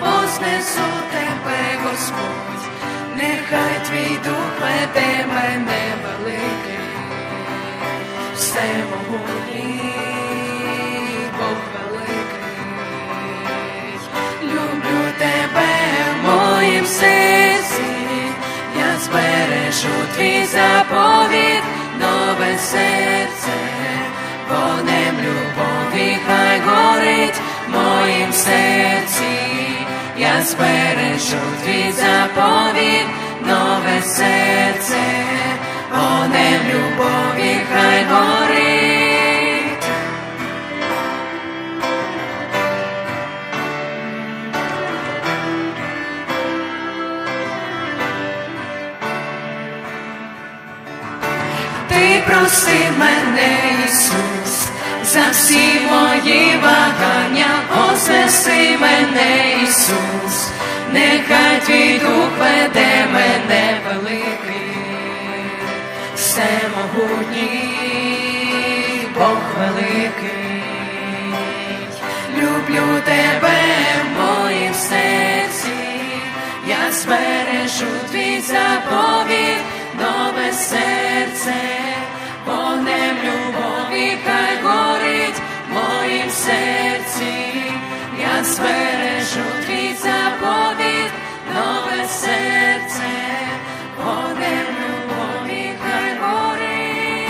вознесу тебе, Господь, нехай твій дух веде мене великий, всемогутній Бог великий, люблю тебе моїм серці, я збережу твій заповіт, нове серце, хай горить в моїм серці, я збережу твій заповіт, нове серце, вогнем любові хай горить. Ти просив мене, Ісус, за всі мої вагання, вознеси мене, Ісус, нехай твій дух веде мене великий, всемогутній Бог великий, люблю тебе в моїм серці, я збережу твій заповіт, нове серце, збережу твій заповіт, нове серце, вогнем любові хай горить.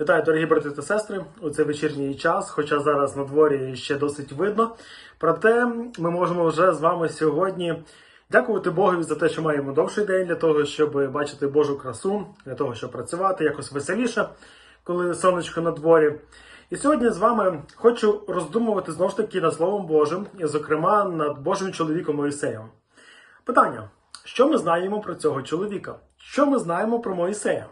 Вітаю, дорогі брати та сестри, у цей вечірній час, хоча зараз на дворі ще досить видно. Проте ми можемо вже з вами сьогодні дякувати Богові за те, що маємо довший день для того, щоб бачити Божу красу, для того, щоб працювати якось веселіше, коли сонечко на дворі. І сьогодні з вами хочу роздумувати знову ж таки над Словом Божим, і, зокрема, над Божим чоловіком Моїсеєм. Питання: що ми знаємо про цього чоловіка? Що ми знаємо про Моїсея?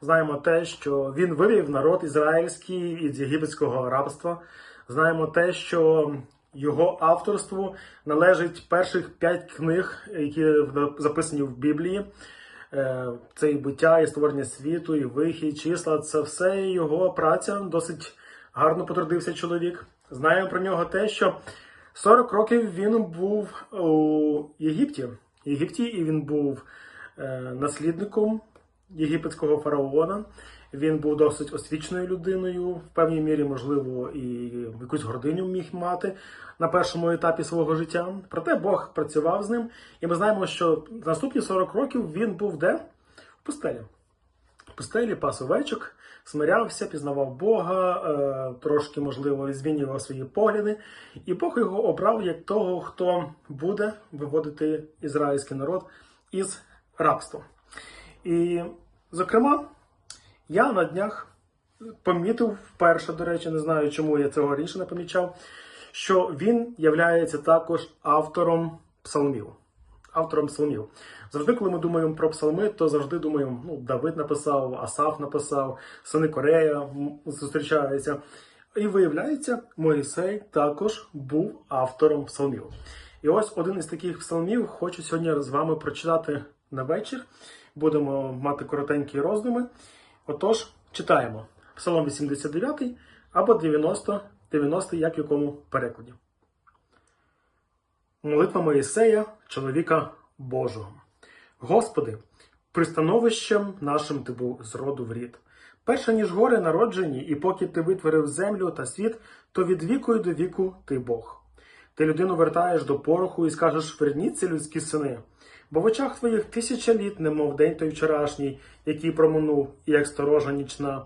Знаємо те, що він вивів народ ізраїльський із єгипетського рабства. Знаємо те, що його авторству належить перших п'ять книг, які записані в Біблії. Е, Це і буття, і створення світу, і вихід, числа. Це все його праця. Досить гарно потрудився чоловік. Знаємо про нього те, що 40 років він був у Єгипті. Єгипті, і він був е, наслідником єгипетського фараона. Він був досить освіченою людиною, в певній мірі, можливо, і якусь гординю міг мати на першому етапі свого життя. Проте Бог працював з ним, і ми знаємо, що наступні 40 років він був де? В пустелі. В пустелі пас овечок, смирявся, пізнавав Бога, е, трошки, можливо, змінював свої погляди. І Бог його обрав як того, хто буде виводити ізраїльський народ із рабства. І, зокрема, я на днях помітив вперше, до речі, не знаю, чому я цього раніше не помічав, що він являється також автором псалмів. Автором псалмів. Завжди, коли ми думаємо про псалми, то завжди думаємо, ну, Давид написав, Асаф написав, сини Корея зустрічаються. І виявляється, Моїсей також був автором псалмів. І ось один із таких псалмів хочу сьогодні з вами прочитати на вечір. Будемо мати коротенькі роздуми. Отож, читаємо Псалом 89 або 90, 90 як в якому перекладі. Молитва Моїсея, чоловіка Божого. Господи, пристановищем нашим ти був з роду в рід. Перше, ніж гори народжені, і поки ти витворив землю та світ, то від віку й до віку ти Бог. Ти людину вертаєш до пороху і скажеш верніться людські сини. Бо в очах твоїх тисяча літ, немов день той вчорашній, який проминув, і як сторожа нічна.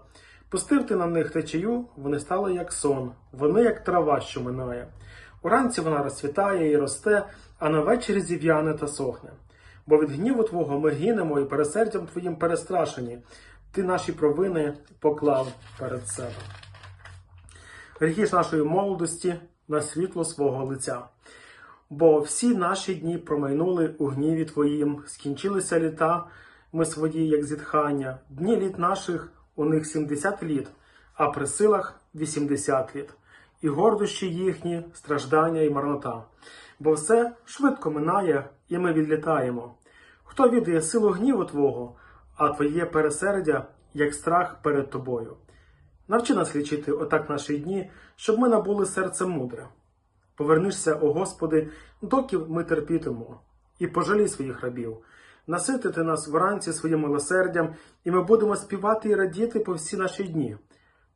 Пустив ти на них течію, вони стали як сон, вони як трава, що минає. Уранці вона розцвітає і росте, а на вечері зів'яне та сохне. Бо від гніву Твого ми гинемо і пересердям Твоїм перестрашені. Ти наші провини поклав перед себе. Гріхи ж нашої молодості на світло свого лиця. Бо всі наші дні промайнули у гніві Твоїм, скінчилися літа ми свої, як зітхання, дні літ наших у них 70 літ, а при силах 80 літ, і гордощі їхні, страждання і марнота. Бо все швидко минає, і ми відлітаємо. Хто відає силу гніву Твого, а Твоє пересердя, як страх перед Тобою? Навчи нас лічити отак наші дні, щоб ми набули серце мудре. Повернишся, о Господи, доки ми терпітимо, і пожалій своїх рабів. Наситити нас вранці своїм милосердям, і ми будемо співати і радіти по всі наші дні.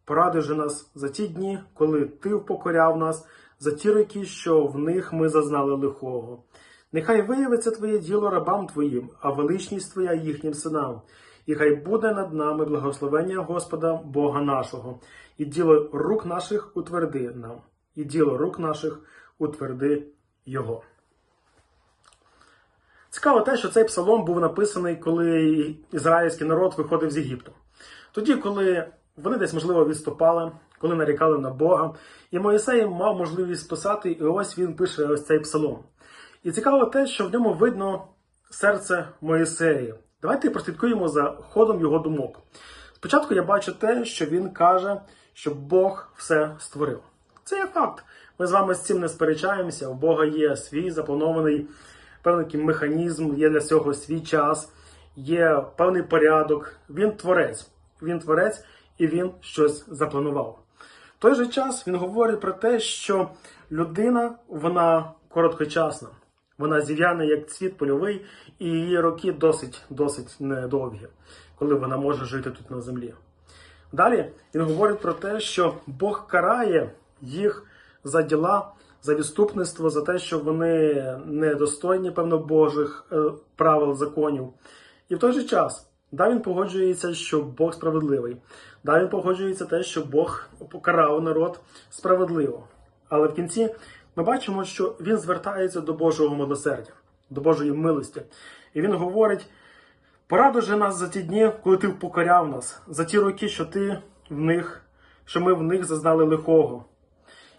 Порадуй же нас за ті дні, коли Ти впокоряв нас, за ті роки, що в них ми зазнали лихого. Нехай виявиться Твоє діло рабам Твоїм, а величність Твоя їхнім синам. І хай буде над нами благословення Господа Бога нашого, і діло рук наших утверди нам, і діло рук наших утверди Його. Цікаво те, що цей псалом був написаний, коли ізраїльський народ виходив з Єгипту. Тоді, коли вони десь, можливо, відступали, коли нарікали на Бога, і Моїсей мав можливість писати, і ось він пише ось цей псалом. І цікаво те, що в ньому видно серце Моїсея. Давайте прослідкуємо за ходом його думок. Спочатку я бачу те, що він каже, що Бог все створив. Це є факт. Ми з вами з цим не сперечаємося. У Бога є свій запланований певний механізм, є для цього свій час, є певний порядок. Він творець. Він творець і він щось запланував. В той же час він говорить про те, що людина вона короткочасна. Вона зів'яне як цвіт польовий, і її роки досить досить недовгі, коли вона може жити тут на землі. Далі він говорить про те, що Бог карає їх за діла, за відступництво, за те, що вони недостойні, певно, Божих е, правил, законів. І в той же час, да, він погоджується, що Бог справедливий. Да, він погоджується те, що Бог покарав народ справедливо. Але в кінці ми бачимо, що він звертається до Божого милосердя, до Божої милості. І він говорить: порадуй же нас за ті дні, коли ти покоряв нас, за ті роки, що ти в них, що ми в них зазнали лихого.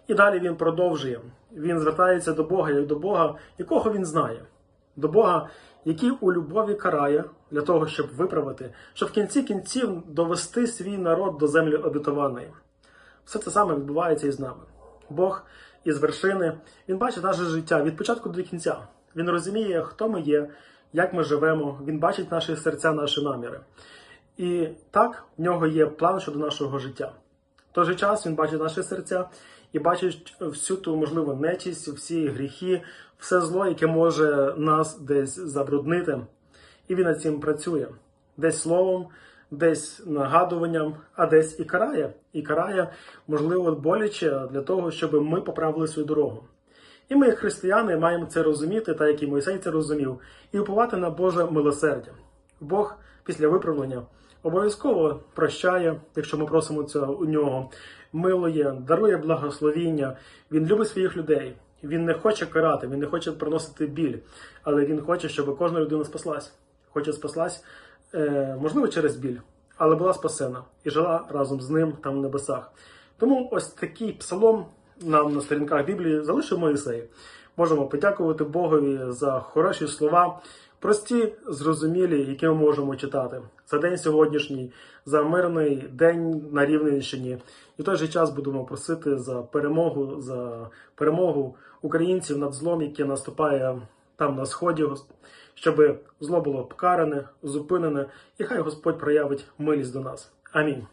І далі він продовжує. Він звертається до Бога як до Бога, якого він знає, до Бога, який у любові карає для того, щоб виправити, щоб в кінці кінців довести свій народ до землі обітованої. Все це саме відбувається і з нами. Бог із вершини, він бачить наше життя від початку до кінця. Він розуміє, хто ми є, як ми живемо, він бачить наші серця, наші наміри. І так в нього є план щодо нашого життя. В той же час він бачить наші серця і бачить всю ту можливу нечість, всі гріхи, все зло, яке може нас десь забруднити. І він над цим працює десь словом, десь нагадуванням, а десь і карає. І карає, можливо, боляче для того, щоб ми поправили свою дорогу. І ми, як християни, маємо це розуміти, так як і Мойсей це розумів, і уповати на Боже милосердя. Бог після виправлення обов'язково прощає, якщо ми просимо цього у нього, милує, дарує благословіння. Він любить своїх людей. Він не хоче карати, він не хоче приносити біль, але він хоче, щоб кожна людина спаслась. Хоче спаслась, е, можливо, через біль, але була спасена і жила разом з ним там в небесах. Тому ось такий псалом нам на сторінках Біблії залишив Моїсей. Можемо подякувати Богові за хороші слова, прості, зрозумілі, які ми можемо читати. За день сьогоднішній, за мирний день на Рівненщині. І в той же час будемо просити за перемогу, за перемогу українців над злом, яке наступає там на сході, щоб зло було покаране, зупинене, і хай Господь проявить милість до нас. Амінь.